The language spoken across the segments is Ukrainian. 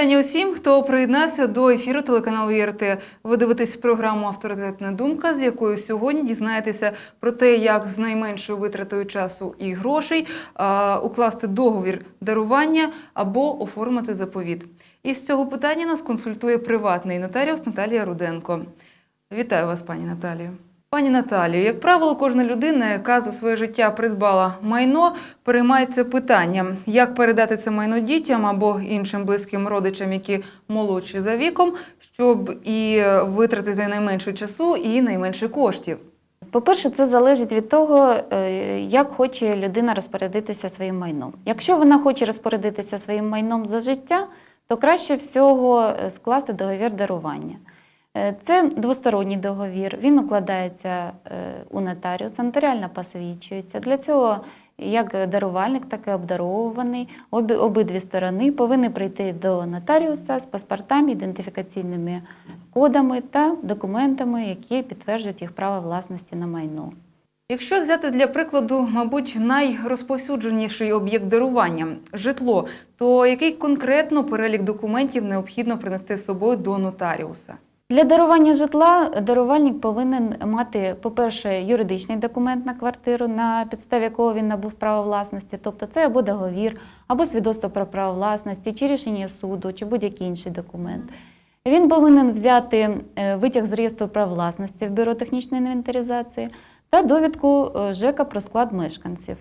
Вітання усім, хто приєднався до ефіру телеканалу ЄРТ. Ви дивитесь програму Авторитетна думка, з якою сьогодні дізнаєтеся про те, як з найменшою витратою часу і грошей а, укласти договір дарування або оформити заповіт. І з цього питання нас консультує приватний нотаріус Наталія Руденко. Вітаю вас, пані Наталію. Пані Наталію, як правило, кожна людина, яка за своє життя придбала майно, переймається питанням, як передати це майно дітям або іншим близьким родичам, які молодші за віком, щоб і витратити найменше часу і найменше коштів. По-перше, це залежить від того, е, як хоче людина розпорядитися своїм майном. Якщо вона хоче розпорядитися своїм майном за життя, то краще всього е, скласти договір дарування. Е, Це двосторонній договір, він укладається е, у нотаріуса, нотаріально посвідчується. Для цього як дарувальник, так і обдаровуваний, обі, обидві сторони повинні прийти до нотаріуса з паспортами, ідентифікаційними кодами та документами, які підтверджують їх право власності на майно. Якщо взяти для прикладу, мабуть, найрозповсюдженіший об'єкт дарування житло, то який конкретно перелік документів необхідно принести з собою до нотаріуса? Для дарування житла дарувальник повинен мати, по-перше, юридичний документ на квартиру, на підставі якого він набув право власності, тобто це або договір, або свідоцтво про право власності, чи рішення суду, чи будь-який інший документ. Він повинен взяти е, витяг з реєстру прав власності в бюро технічної інвентаризації та довідку е, ЖЕКа про склад мешканців.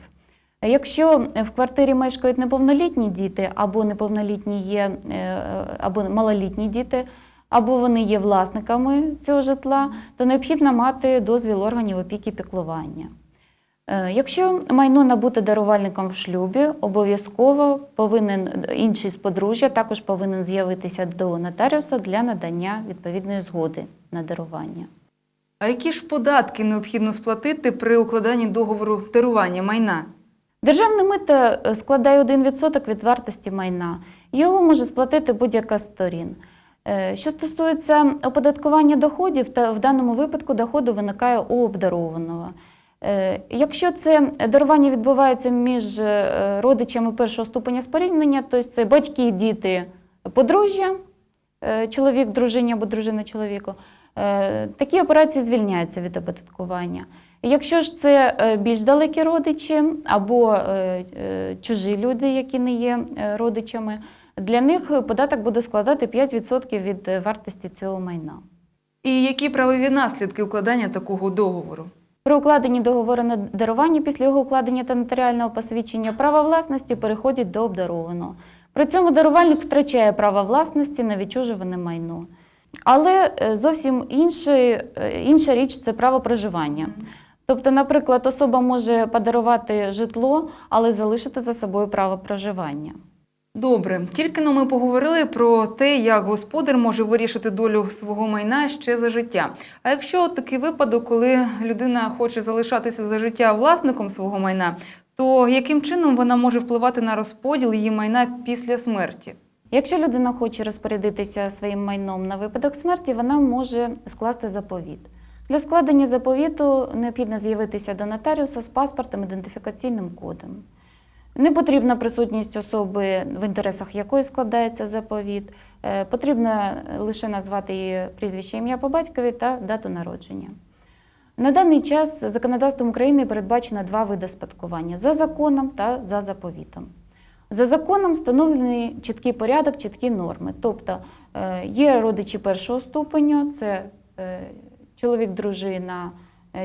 Якщо в квартирі мешкають неповнолітні діти, або неповнолітні є, е, або малолітні діти, або вони є власниками цього житла, то необхідно мати дозвіл органів опіки піклування. Е, Якщо майно набуте дарувальником в шлюбі, обов'язково повинен інший з подружжя також повинен з'явитися до нотаріуса для надання відповідної згоди на дарування. А які ж податки необхідно сплатити при укладанні договору дарування майна? Державне мито е, складає 1% від вартості майна. Його може сплатити будь-яка з сторін. Е, Що стосується оподаткування доходів, то в даному випадку доходу виникає у обдарованого. Е, Якщо це дарування відбувається між е, родичами першого ступеня споріднення, тобто це батьки, діти, подружжя, чоловік, дружині або дружина чоловіку, такі операції звільняються від оподаткування. Якщо ж це більш далекі родичі або чужі люди, які не є родичами, для них податок буде складати 5% від е, вартості цього майна. І які правові наслідки укладання такого договору? При укладенні договору на дарування після його укладення та нотаріального посвідчення право власності переходить до обдарованого. При цьому дарувальник втрачає право власності на відчужуване майно. Але е, зовсім інший, е, інша річ це право проживання. Тобто, наприклад, особа може подарувати житло, але залишити за собою право проживання. Добре, тільки но ми поговорили про те, як господар може вирішити долю свого майна ще за життя. А якщо такий випадок, коли людина хоче залишатися за життя власником свого майна, то яким чином вона може впливати на розподіл її майна після смерті? Якщо людина хоче розпорядитися своїм майном на випадок смерті, вона може скласти заповіт. Для складення заповіту необхідно з'явитися до нотаріуса з паспортом, ідентифікаційним кодом. Не потрібна присутність особи, в інтересах якої складається заповіт. Е, Потрібно лише назвати її прізвище ім'я по батькові та дату народження. На даний час законодавством України передбачено два види спадкування за законом та за заповітом. За законом встановлений чіткий порядок, чіткі норми. Тобто е, є родичі першого ступеню, це е, чоловік, дружина,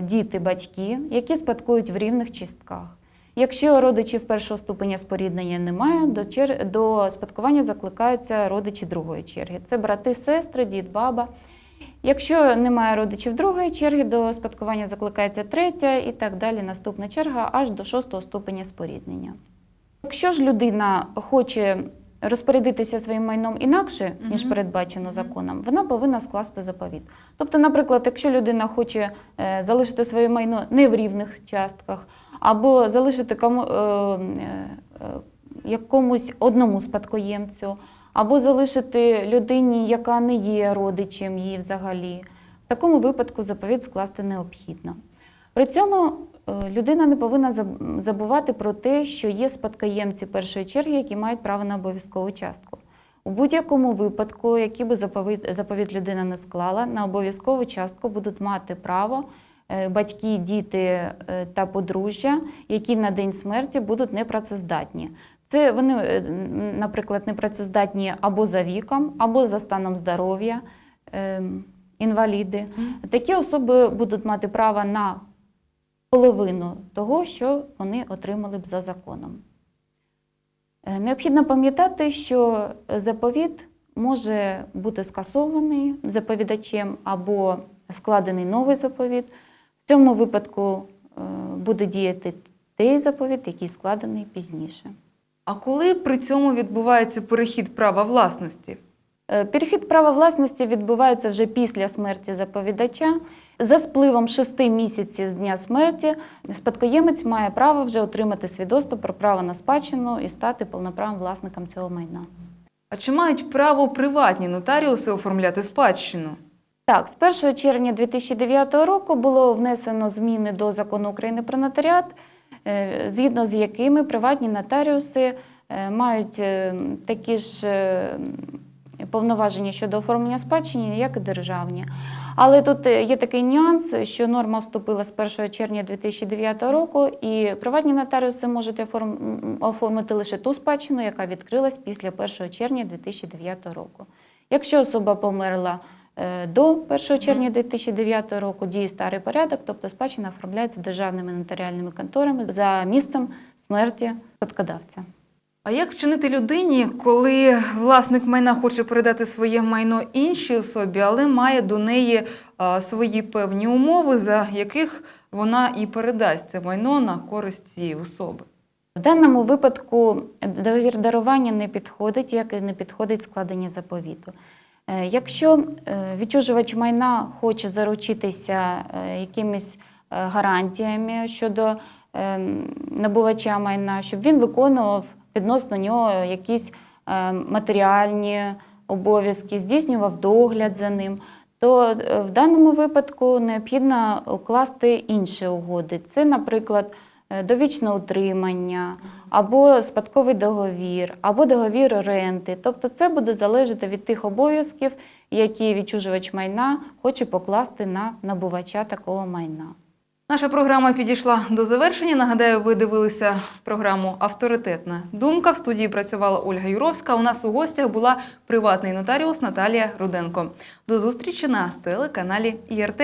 діти, батьки, які спадкують в рівних частках. Якщо родичів першого ступеня споріднення немає, до, чер... до спадкування закликаються родичі другої черги. Це брати, сестри, дід, баба. Якщо немає родичів другої черги, до спадкування закликається третя і так далі. Наступна черга аж до шостого ступеня споріднення. Якщо ж людина хоче розпорядитися своїм майном інакше, ніж передбачено законом, вона повинна скласти заповіт. Тобто, наприклад, якщо людина хоче е, залишити своє майно не в рівних частках, або залишити кому, е, е, якомусь одному спадкоємцю, або залишити людині, яка не є родичем її взагалі, в такому випадку заповіт скласти необхідно. При цьому е, людина не повинна забувати про те, що є спадкоємці першої черги, які мають право на обов'язкову частку. У будь-якому випадку, який би заповіт, заповіт людина не склала, на обов'язкову частку будуть мати право батьки, діти е, та подружжя, які на день смерті будуть непрацездатні. Це вони, е, наприклад, непрацездатні або за віком, або за станом здоров'я, е, інваліди. Такі особи будуть мати право на половину того, що вони отримали б за законом. Е, Необхідно пам'ятати, що заповіт може бути скасований заповідачем або складений новий заповіт. В цьому випадку е, буде діяти той заповіт, який складений пізніше. А коли при цьому відбувається перехід права власності? Е, Перехід права власності відбувається вже після смерті заповідача. За спливом шести місяців з дня смерті спадкоємець має право вже отримати свідоцтво про право на спадщину і стати повноправним власником цього майна. А чи мають право приватні нотаріуси оформляти спадщину? Так, з 1 червня 2009 року було внесено зміни до закону України про нотаріат, е, згідно з якими приватні нотаріуси е, мають е, такі ж повноваження щодо оформлення спадщини, як і державні. Але тут є такий нюанс, що норма вступила з 1 червня 2009 року, і приватні нотаріуси можуть оформ- оформити лише ту спадщину, яка відкрилась після 1 червня 2009 року. Якщо особа померла до 1 червня 2009 року, діє старий порядок, тобто спадщина оформляється державними нотаріальними конторами за місцем смерті спадкодавця. А як вчинити людині, коли власник майна хоче передати своє майно іншій особі, але має до неї свої певні умови, за яких вона і передасть це майно на користь цієї особи? В даному випадку договір дарування не підходить, як і не підходить складення заповіту. Е, Якщо е, відчужувач майна хоче заручитися е, якимись гарантіями щодо е, набувача майна, щоб він виконував відносно нього якісь е, матеріальні обов'язки, здійснював догляд за ним, то в даному випадку необхідно укласти інші угоди. Це, наприклад, довічне утримання, або спадковий договір, або договір оренди. Тобто це буде залежати від тих обов'язків, які відчужувач майна хоче покласти на набувача такого майна. Наша програма підійшла до завершення. Нагадаю, ви дивилися програму Авторитетна думка. В студії працювала Ольга Юровська. У нас у гостях була приватний нотаріус Наталія Руденко. До зустрічі на телеканалі ІРТ.